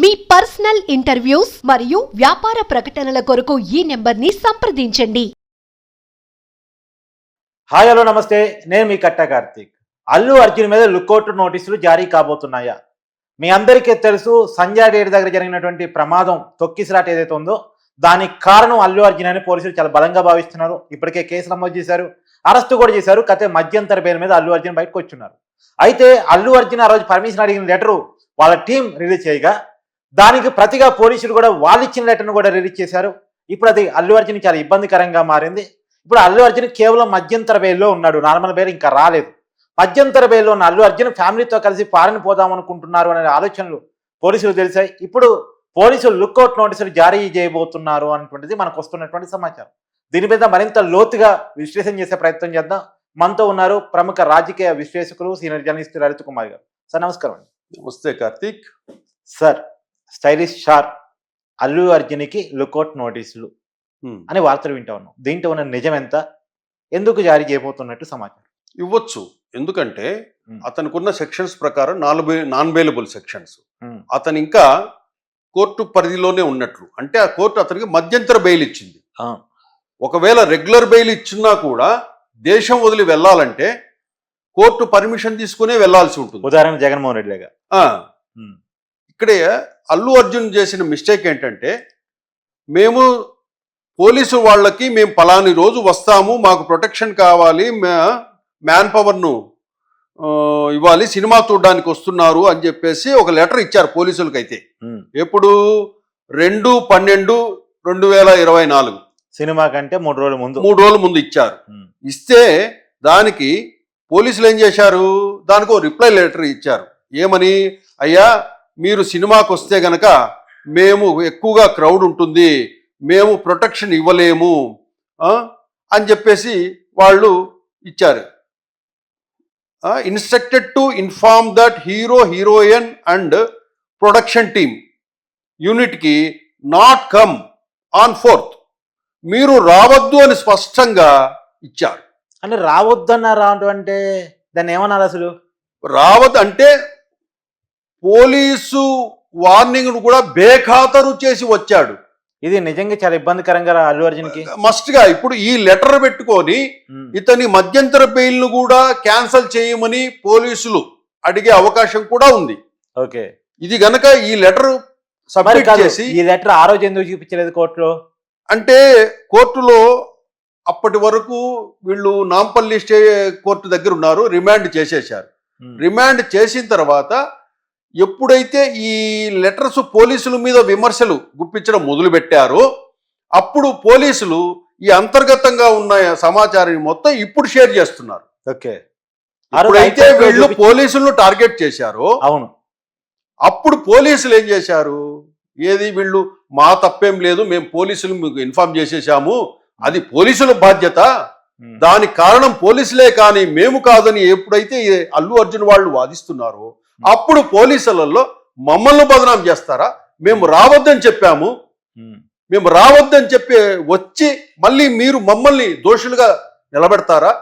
మీ personal interviews మరియు వ్యాపార ప్రకటనల కొరకు ఈ నెంబర్ని సంప్రదించండి. హాయ్ హలో నమస్తే. నేను మీ కట్ట కార్తీక్. అల్లు అర్జున్ మీద లుకౌట్ నోటీసులు జారీ కాబోతున్నాయా? మీ అందరికీ తెలుసు సంజయ్ డేట్ దగ్గర జరిగినటువంటి ప్రమాదం తొక్కిసలాట ఏదైతే ఉందో దానికి కారణం అల్లు అర్జున్ అని పోలీసులు చాలా బలంగా భావిస్తున్నారు. ఇప్పటికే కేసు నమోదు చేశారు. అరెస్టు కూడా చేశారు. కతే మధ్యంతర పేరు మీద అల్లు అర్జున్ బయటకు వచ్చున్నారు అయితే అల్లు అర్జున్ ఆ రోజు పర్మిషన్ అడిగిన లెటరు వాళ్ళ టీం రిలీజ్ చేయగా దానికి ప్రతిగా పోలీసులు కూడా వాళ్ళు ఇచ్చిన లెటర్ను కూడా రిలీజ్ చేశారు. ఇప్పుడు అది అల్లు అర్జున్ చాలా ఇబ్బందికరంగా మారింది. ఇప్పుడు అల్లు అర్జున్ కేవలం మధ్యంతర బెయిల్లో ఉన్నాడు. నార్మల్ బెయిల్ ఇంకా రాలేదు. మధ్యంతర బెయిల్లో ఉన్న అల్లు అర్జున్ ఫ్యామిలీతో కలిసి ఫారెన్ పోదాం అనుకుంటున్నారు అనే ఆలోచనలు పోలీసులు తెలిసాయి. ఇప్పుడు పోలీసులు లుక్అవుట్ నోటీసులు జారీ చేయబోతున్నారు అనేటువంటిది మనకు వస్తున్నటువంటి సమాచారం. దీని మీద మరింత లోతుగా విశ్లేషణ చేసే ప్రయత్నం చేద్దాం. మనతో ఉన్నారు ప్రముఖ రాజకీయ విశ్లేషకులు సీనియర్ జర్నలిస్ట్ లలిత్ కుమార్ గారు. సార్ నమస్కారం అండి. నమస్తే Karthik. Sir stylish star Allu అర్జున్కి లుకౌట్ నోటీసులు. అని వార్తలు వింటా ఉన్నాం. దీంట్లో ఉన్న నిజం ఎంత? ఎందుకు జారీ చేయబోతున్నట్టు సమాచారం. ఇవ్వచ్చు. ఎందుకంటే. అతనికి ఉన్న సెక్షన్స్ ప్రకారం నాలుగు నాన్ బెయిలబుల్ సెక్షన్స్. అతను ఇంకా కోర్టు పరిధిలోనే ఉన్నట్లు. అంటే ఆ కోర్టు అతనికి మధ్యంతర బెయిల్ ఇచ్చింది. ఒకవేళ రెగ్యులర్ బెయిల్ ఇచ్చినా కూడా దేశం వదిలి వెళ్ళాలంటే కోర్టు పర్మిషన్ తీసుకునే వెళ్ళాల్సి ఉంటుంది. ఉదాహరణ జగన్మోహన్ రెడ్డి లాగా. ఇక్కడే అల్లు అర్జున్ చేసిన మిస్టేక్ ఏంటంటే మేము పోలీసు వాళ్ళకి మేము పలాని రోజు వస్తాము మాకు ప్రొటెక్షన్ కావాలి మ్యాన్ పవర్ను ఇవ్వాలి సినిమా చూడడానికి వస్తున్నారు అని చెప్పేసి ఒక లెటర్ ఇచ్చారు పోలీసులకి అయితే. ఎప్పుడు? రెండు పన్నెండు రెండు వేల ఇరవై నాలుగు. సినిమా కంటే మూడు రోజుల ముందు. మూడు రోజుల ముందు ఇచ్చారు. ఇస్తే దానికి పోలీసులు ఏం చేశారు? దానికి ఒక రిప్లై లెటర్ ఇచ్చారు. ఏమని? అయ్యా మీరు సినిమాకి వస్తే గనక మేము ఎక్కువగా క్రౌడ్ ఉంటుంది మేము ప్రొటెక్షన్ ఇవ్వలేము అని చెప్పేసి వాళ్ళు ఇచ్చారు. Instructed to inform that hero heroine and production team యూనిట్కి నాట్ కమ్ ఆన్ ఫోర్త్ మీరు రావద్దు అని స్పష్టంగా ఇచ్చారు. అంటే రావద్దన్నారు అంటే దాన్ని ఏమన్నారు అసలు? రావద్దు అంటే పోలీసు వార్నింగ్ కూడా బేఖాతరు చేసి వచ్చాడు. ఇది నిజంగా చాలా ఇబ్బందికరంగా అల్లు అర్జున్కి. మస్ట్గా ఇప్పుడు ఈ లెటర్ పెట్టుకొని ఇతని మధ్యంతర బెయిల్ను కూడా క్యాన్సల్ చేయమని పోలీసులు అడిగే అవకాశం కూడా ఉంది. ఓకే. ఇది గనక ఈ లెటర్ సబ్మిట్ చేసి ఈ లెటర్ ఆ రోజు ఎందుకు చూపించలేదు కోర్టులో? అంటే కోర్టులో అప్పటి వరకు వీళ్ళు నాంపల్లి స్టే కోర్టు దగ్గర ఉన్నారు రిమాండ్ చేసేశారు. రిమాండ్ చేసిన తర్వాత ఎప్పుడైతే ఈ లెటర్స్ పోలీసుల మీద విమర్శలు గుప్పించడం మొదలు పెట్టారో అప్పుడు పోలీసులు ఈ అంతర్గతంగా ఉన్న సమాచారాన్ని మొత్తం ఇప్పుడు షేర్ చేస్తున్నారు. ఓకే. హైకోర్టులో వీళ్ళు పోలీసులను టార్గెట్ చేశారో అవును. అప్పుడు పోలీసులు ఏం చేశారు? ఏది వీళ్ళు మా తప్పేం లేదు మేము పోలీసులు మీకు ఇన్ఫార్మ్ చేసేసాము అది పోలీసుల బాధ్యత. దానికి కారణం పోలీసులే కానీ మేము కాదని ఎప్పుడైతే అల్లు అర్జున్ వాళ్ళు వాదిస్తున్నారో అప్పుడు పోలీసులలో మమ్మల్ని బదనాం చేస్తారా? మేము రావద్దని చెప్పాము. మేము. రావద్దని చెప్పి వచ్చి మళ్ళీ మీరు మమ్మల్ని దోషులుగా నిలబెడతారా?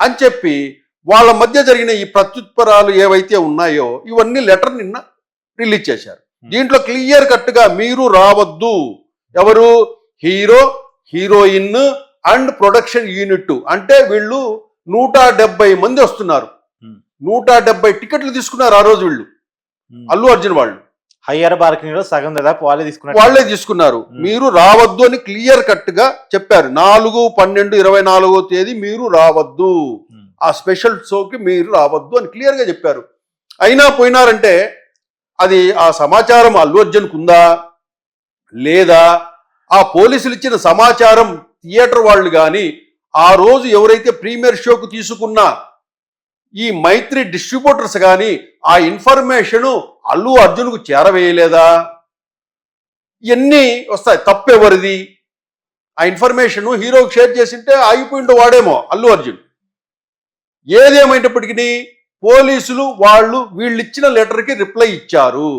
అని చెప్పి వాళ్ళ మధ్య జరిగిన ఈ ప్రత్యుత్పరాలు ఏవైతే ఉన్నాయో ఇవన్నీ లెటర్ నిన్న రిలీజ్ చేశారు. దీంట్లో క్లియర్ కట్గా మీరు రావద్దు. ఎవరు? Hero heroine and production unit. అంటే వీళ్ళు నూట డెబ్బై మంది వస్తున్నారు. నూట డెబ్బై టికెట్లు తీసుకున్నారు ఆ రోజు వీళ్ళు. అల్లు అర్జున్ వాళ్ళు. హయ్యర్ బాల్కనీలో సగం దాదాపు వాళ్ళే తీసుకున్నారు. వాళ్ళే తీసుకున్నారు. మీరు రావద్దు అని క్లియర్ కట్గా చెప్పారు. నాలుగు పన్నెండు ఇరవై నాలుగో తేదీ మీరు రావద్దు. ఆ స్పెషల్ షోకి మీరు రావద్దు అని క్లియర్గా చెప్పారు. అయినా పోయినారంటే అది ఆ సమాచారం అల్లు అర్జున్కు ఉందా? లేదా? ఆ పోలీసులు ఇచ్చిన సమాచారం థియేటర్ వాళ్ళు కానీ ఆ రోజు ఎవరైతే ప్రీమియర్ షోకు తీసుకున్న ఈ మైత్రి డిస్ట్రిబ్యూటర్స్ కానీ ఆ ఇన్ఫర్మేషన్ అల్లు అర్జున్కు చేరవేయలేదా? ఇవన్నీ వస్తాయి? తప్పెవరిది? ఆ ఇన్ఫర్మేషన్ హీరోకి షేర్ చేసింటే ఆగిపోయిండో వాడేమో అల్లు అర్జున్. ఏదేమైనప్పటికీ పోలీసులు వాళ్ళు వీళ్ళు ఇచ్చిన లెటర్కి రిప్లై ఇచ్చారు.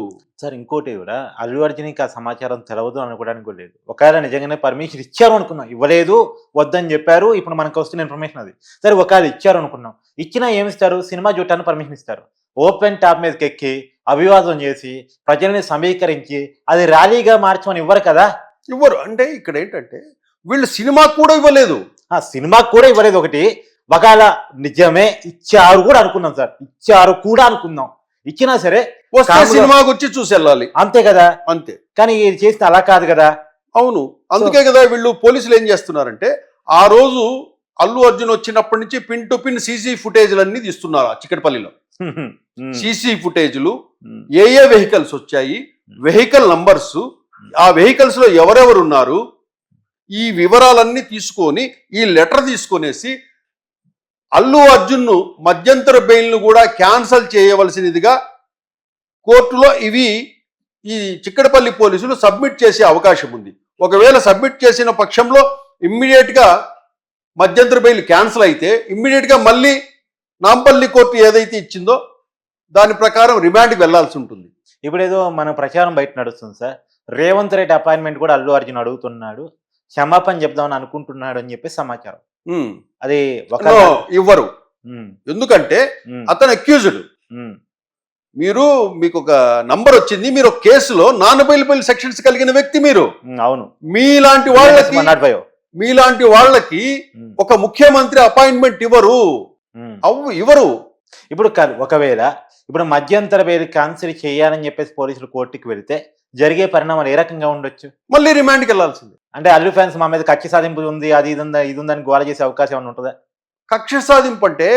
సార్ ఇంకోటి కూడా అల్లు అర్జున్కి ఆ సమాచారం తెలవదు అనుకోవడానికి లేదు. ఒకవేళ నిజంగానే పర్మిషన్ ఇచ్చారు అనుకున్నాం ఇవ్వలేదు వద్దని చెప్పారు ఇప్పుడు మనకు వస్తున్న ఇన్ఫర్మేషన్ అది. సరే ఒకవేళ ఇచ్చారు అనుకున్నాం ఇచ్చినా ఏమి ఇస్తారు సినిమా చూడటానికి పర్మిషన్ ఇస్తారు. ఓపెన్ టాప్ మీదకి ఎక్కి అభివాదం చేసి ప్రజల్ని సమీకరించి అది ర్యాలీగా మార్చమని ఇవ్వరు కదా? ఇవ్వరు. అంటే ఇక్కడ ఏంటంటే వీళ్ళు సినిమా కూడా ఇవ్వలేదు. ఆ సినిమాకు కూడా ఇవ్వలేదు ఒకటి. ఒకవేళ నిజమే ఇచ్చారు కూడా అనుకున్నాం సార్. ఇచ్చారు కూడా అనుకుందాం ఇచ్చినా సరే సినిమాకి వచ్చి చూసి వెళ్ళాలి అంతే కదా? అంతే. కానీ ఇది చేసిన అలా కాదు కదా? అవును. అందుకే కదా వీళ్ళు పోలీసులు ఏం చేస్తున్నారంటే ఆ రోజు అల్లు అర్జున్ వచ్చినప్పటి నుంచి పిన్ టు పిన్ సీసీ ఫుటేజ్లన్నీ తీస్తున్నారు ఆ చిక్కటపల్లిలో ఉమ్, సీసీ ఫుటేజ్లు ఏ ఏ వెహికల్స్ వచ్చాయి వెహికల్ నంబర్స్ ఆ వెహికల్స్లో ఎవరెవరు ఉన్నారు ఈ వివరాలన్నీ తీసుకొని ఈ లెటర్ తీసుకొనేసి అల్లు అర్జున్ను మధ్యంతర బెయిల్ను కూడా క్యాన్సల్ చేయవలసినదిగా కోర్టులో ఇవి ఈ చిక్కడపల్లి పోలీసులు సబ్మిట్ చేసే అవకాశం ఉంది ఒకవేళ సబ్మిట్ చేసిన పక్షంలో ఇమ్మీడియట్గా మధ్యంతర బెయిల్ క్యాన్సిల్ అయితే ఇమ్మీడియట్గా మళ్ళీ నాంపల్లి కోర్టు ఏదైతే ఇచ్చిందో దాని ప్రకారం రిమాండ్కి వెళ్ళాల్సి ఉంటుంది. ఇప్పుడు ఏదో మన ప్రచారం బయట నడుస్తుంది సార్. రేవంత్ రెడ్డి అపాయింట్మెంట్ కూడా అల్లు అర్జున్ అడుగుతున్నాడు. క్షమాపణ చెప్దామని అనుకుంటున్నాడు అని చెప్పి సమాచారం. అది ఒక ఇవ్వరు. ఎందుకంటే అతను అక్యూజ్డ్ మీరు మీకు ఒక నంబర్ వచ్చింది. మీరు కేసులో నాన్ అవైలబుల్ సెక్షన్స్ కలిగిన వ్యక్తి మీరు. అవును. మీలాంటి వాళ్ళకి మీలాంటి వాళ్ళకి ఒక ముఖ్యమంత్రి అపాయింట్మెంట్ ఇవ్వరు. అవ్వు ఇవ్వరు. ఇప్పుడు ఒకవేళ ఇప్పుడు మధ్యంతర వేది క్యాన్సిల్ చేయాలని చెప్పేసి పోలీసులు కోర్టుకి వెళ్తే జరిగే పరిణామాలు ఏ రకంగా ఉండొచ్చు? మళ్ళీ రిమాండ్కి వెళ్ళాల్సింది అంటే అల్లు ఫ్యాన్స్ మా మీద కక్ష సాధింపు ఉంది అది ఇది ఉందా ఇది ఉందని గోల చేసే అవకాశం ఏమైనా ఉంటుందా? కక్ష సాధింపు అంటే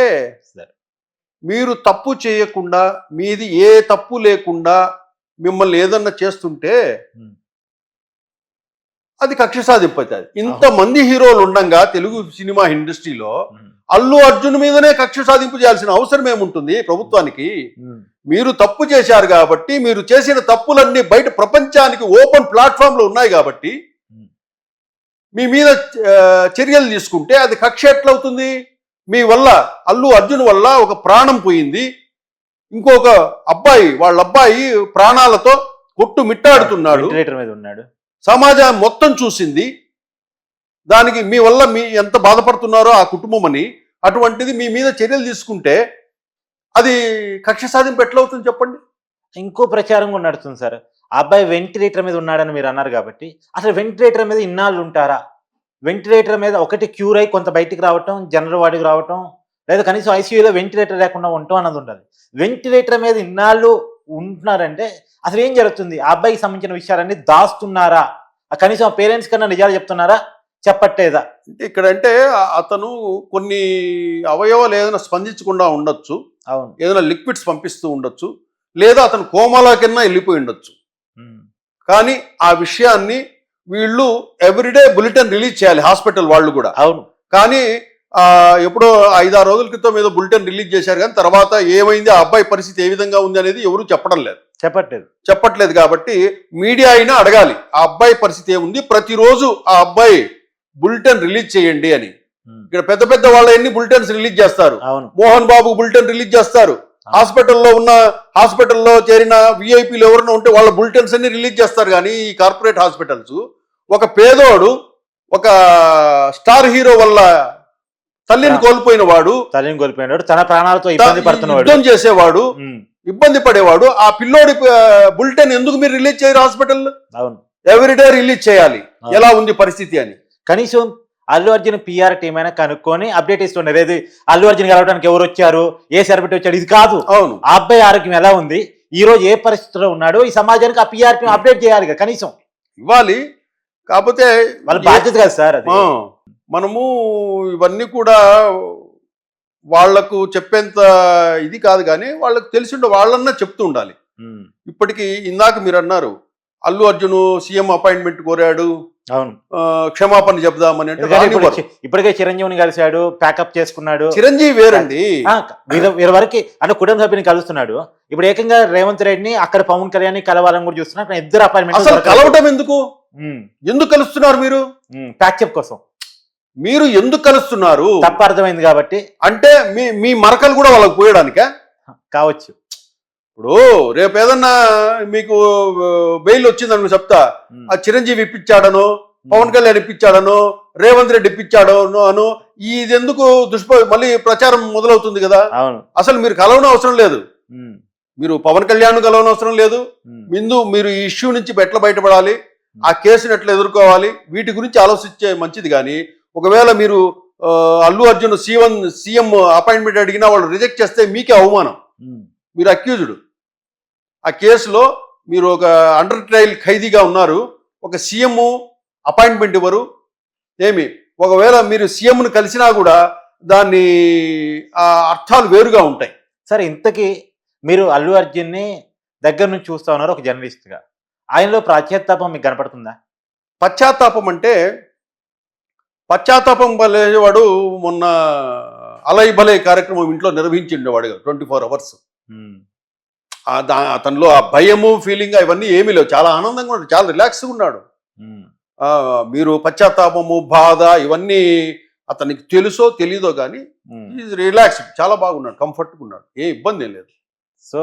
సరే. మీరు తప్పు చేయకుండా మీది ఏ తప్పు లేకుండా మిమ్మల్ని ఏదన్నా చేస్తుంటే. అది కక్ష సాధింపు అవుతుంది ఇంతమంది హీరోలు ఉండంగా తెలుగు సినిమా ఇండస్ట్రీలో అల్లు అర్జున్ మీదనే కక్ష సాధింపు చేయాల్సిన అవసరం ఏముంటుంది ప్రభుత్వానికి? మీరు తప్పు చేశారు కాబట్టి మీరు చేసిన తప్పులన్నీ బయట ప్రపంచానికి ఓపెన్ ప్లాట్ఫామ్లో ఉన్నాయి కాబట్టి. మీ మీద చర్యలు తీసుకుంటే అది కక్ష ఎట్లవుతుంది? మీ వల్ల అల్లు అర్జున్ వల్ల ఒక ప్రాణం పోయింది. ఇంకొక అబ్బాయి వాళ్ళ అబ్బాయి ప్రాణాలతో కొట్టు మిట్టాడుతున్నాడు ఉన్నాడు. సమాజం మొత్తం చూసింది. దానికి మీ వల్ల మీ ఎంత బాధపడుతున్నారో ఆ కుటుంబం అని అటువంటిది మీ మీద చర్యలు తీసుకుంటే అది కక్ష సాధింపు ఎట్లవుతుంది చెప్పండి? ఇంకో ప్రచారం కూడా నడుస్తుంది సార్. ఆ అబ్బాయి వెంటిలేటర్ మీద ఉన్నాడని మీరు అన్నారు కాబట్టి అసలు వెంటిలేటర్ మీద ఇన్నాళ్ళు ఉంటారా? వెంటిలేటర్ మీద ఒకటి క్యూర్ అయి కొంత బయటికి రావటం జనరల్ వార్డుకి రావటం లేదా కనీసం ఐసీయూలో వెంటిలేటర్ లేకుండా ఉండటం అన్నది ఉండాలి వెంటిలేటర్ మీద ఇన్నాళ్ళు ఉంటున్నారంటే అసలు ఏం జరుగుతుంది? ఆ అబ్బాయికి సంబంధించిన విషయాలన్నీ దాస్తున్నారా? కనీసం ఆ పేరెంట్స్ కన్నా నిజాలు చెప్తున్నారా? చెప్పట్లేదా? అంటే ఇక్కడ అంటే అతను కొన్ని అవయవాలు ఏదైనా స్పందించకుండా ఉండొచ్చు. అవును. ఏదైనా లిక్విడ్స్ పంపిస్తూ ఉండొచ్చు. లేదా అతను కోమాలా కింద వెళ్ళిపోయి ఉండొచ్చు. కానీ ఆ విషయాన్ని వీళ్ళు ఎవ్రీడే బులెటిన్ రిలీజ్ చేయాలి హాస్పిటల్ వాళ్ళు కూడా. అవును. కానీ ఎప్పుడో ఐదారు రోజుల క్రితం ఏదో బులెటిన్ రిలీజ్ చేశారు కానీ తర్వాత ఏమైంది? ఆ అబ్బాయి పరిస్థితి ఏ విధంగా ఉంది అనేది ఎవరు చెప్పడం లేదు. చెప్పట్లేదు. చెప్పట్లేదు కాబట్టి మీడియా అయినా అడగాలి. ఆ అబ్బాయి పరిస్థితి ఏముంది? ప్రతిరోజు ఆ అబ్బాయి బులెటిన్ రిలీజ్ చేయండి అని. ఇక్కడ పెద్ద పెద్ద వాళ్ళ ఎన్ని బులెటిన్స్ రిలీజ్ చేస్తారు? అవును. మోహన్ బాబు బులెటిన్ రిలీజ్ చేస్తారు. హాస్పిటల్లో ఉన్న హాస్పిటల్లో చేరిన విఐపీలు ఎవరైనా ఉంటే వాళ్ళ బులెటిన్స్ అన్ని రిలీజ్ చేస్తారు కానీ ఈ కార్పొరేట్ హాస్పిటల్స్ ఒక పేదోడు ఒక స్టార్ హీరో వల్ల తల్లిని. కోల్పోయిన వాడు తల్లిని కోల్పోయినాడు తన ప్రాణాలతో ఇబ్బంది పడుతున్నవాడు. యుద్ధం చేసేవాడు. ఇబ్బంది పడేవాడు ఆ పిల్లోడి బులెటిన్ ఎందుకు మీరు రిలీజ్ చేయరు హాస్పిటల్ అవును. ఎవ్రీడే రిలీజ్ చేయాలి. ఎలా ఉంది పరిస్థితి అని. కనీసం అల్లు అర్జున్ పిఆర్ టీం అయినా కనుక్కొని అప్డేట్ ఇస్తున్నారు ఏది అల్లు అర్జున్ కలవడానికి ఎవరు వచ్చారు? ఏ సెలబ్రిటీ వచ్చాడు? ఇది కాదు. అవును. ఆ అబ్బాయి ఆరోగ్యం ఎలా ఉంది? ఈ రోజు ఏ పరిస్థితిలో ఉన్నాడు? ఈ సమాజానికి ఆ పిఆర్ టీం అప్డేట్ చేయాలి కనీసం. ఇవ్వాలి. కాకపోతే వాళ్ళ బాధ్యత కదా సార్ అది. మనము ఇవన్నీ కూడా వాళ్ళకు చెప్పేంత ఇది కాదు కానీ వాళ్ళకు తెలిసి ఉండే వాళ్ళన్నా చెప్తూ ఉండాలి. ఇప్పటికి ఇందాక మీరు అన్నారు అల్లు అర్జున్ సీఎం అపాయింట్మెంట్ కోరాడు అవును. క్షమాపణ చెప్దామని అంటే ఇప్పటికే చిరంజీవిని కలిశాడు ప్యాకప్ చేసుకున్నాడు. చిరంజీవి వేరండి. వీరు వీరి వరకు అంటే కుటుంబ సభ్యుని కలుస్తున్నాడు. ఇప్పుడు ఏకంగా రేవంత్ రెడ్డిని అక్కడ పవన్ కళ్యాణ్ కలవాలని కూడా చూస్తున్నా అక్కడ ఇద్దరు అపాయింట్మెంట్ కలవటం ఎందుకు? ఎందుకు కలుస్తున్నారు మీరు? ప్యాక్చప్ కోసం. మీరు ఎందుకు కలుస్తున్నారు? తప్ప అర్థమైంది కాబట్టి. అంటే మీ మీ మరకలు కూడా వాళ్ళకి పోయడానికా? కావచ్చు. ఇప్పుడు రేపు ఏదన్నా మీకు బెయిల్ వచ్చిందని చెప్తా. ఆ చిరంజీవి ఇప్పించాడను పవన్ కళ్యాణ్ ఇప్పించాడను రేవంత్ రెడ్డి ఇప్పించాడను అను ఇది ఎందుకు దుష్ప మళ్ళీ ప్రచారం మొదలవుతుంది కదా? అసలు మీరు కలవడం అవసరం లేదు. మీరు పవన్ కళ్యాణ్ కలవనవసరం లేదు. ఉమ్, ముందు మీరు ఈ ఇష్యూ నుంచి ఎట్లా బయటపడాలి. ఆ కేసును ఎట్లా ఎదుర్కోవాలి? వీటి గురించి ఆలోచించే మంచిది కానీ ఒకవేళ మీరు Allu Arjun CM CM appointment అడిగినా వాళ్ళు రిజెక్ట్ చేస్తే మీకే అవమానం. మీరు అక్యూజ్డ్. ఆ కేసులో మీరు ఒక అండర్ ట్రయల్ ఖైదీగా ఉన్నారు. ఒక సీఎం అపాయింట్మెంట్ ఇవ్వరు. ఏమి? ఒకవేళ మీరు సీఎంను కలిసినా కూడా దాన్ని ఆ అర్థాలు వేరుగా ఉంటాయి. సరే ఇంతకీ మీరు అల్లు అర్జున్ని దగ్గర నుంచి చూస్తా ఉన్నారు ఒక జర్నలిస్ట్గా ఆయనలో ప్రాచ్యతాపం మీకు కనపడుతుందా? పశ్చాత్తాపం అంటే పశ్చాత్తాపం వాడు మొన్న అలై బలై కార్యక్రమం ఇంట్లో నిర్వహించిండేవాడు ట్వంటీ ఫోర్ అవర్స్. అతనిలో ఆ భయము ఫీలింగ్ అవన్నీ ఏమీ లేవు. చాలా ఆనందంగా ఉన్నాడు చాలా రిలాక్స్గా ఉన్నాడు. మీరు పశ్చాత్తాపము బాధ ఇవన్నీ అతనికి తెలుసో తెలీదో కానీ రిలాక్స్ చాలా బాగున్నాడు కంఫర్ట్గా ఉన్నాడు. ఏ ఇబ్బంది ఏం లేదు. సో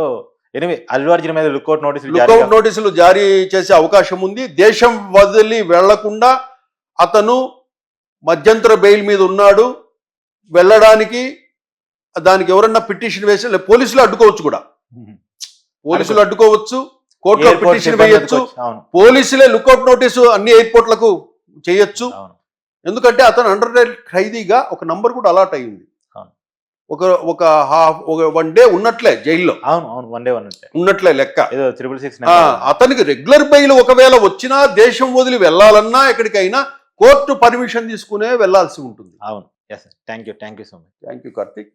ఎనివే అల్లు అర్జున్ మీద లుక్అవుట్ నోటీసులు లుకౌట్ నోటీసులు జారీ చేసే అవకాశం ఉంది. దేశం వదిలి వెళ్ళకుండా అతను మధ్యంతర బెయిల్ మీద ఉన్నాడు. వెళ్ళడానికి దానికి ఎవరన్నా పిటిషన్ వేసి పోలీసులు అడ్డుకోవచ్చు కూడా. పోలీసులు అడ్డుకోవచ్చు కోర్టులో పిటిషన్ వేయొచ్చు. పోలీసులే లుకౌట్ నోటీసు అన్ని ఎయిర్పోర్ట్లకు చేయొచ్చు. ఎందుకంటే అతను అండర్ ఖైదీగా ఒక నంబర్ కూడా అలాట్ అయింది అవును. ఒక ఒక హాఫ్ ఒక వన్ డే ఉన్నట్లే జైల్లో. అవును అవును వన్ డే వన్ ఉంటాయి ఉన్నట్లే లెక్క. త్రిపుల్ సిక్స్ అతనికి రెగ్యులర్ బెయిల్ ఒకవేళ వచ్చినా దేశం వదిలి వెళ్ళాలన్నా ఎక్కడికైనా కోర్టు పర్మిషన్ తీసుకునే వెళ్ళాల్సి ఉంటుంది. అవును. Yes thank you thank you so much thank you Karthik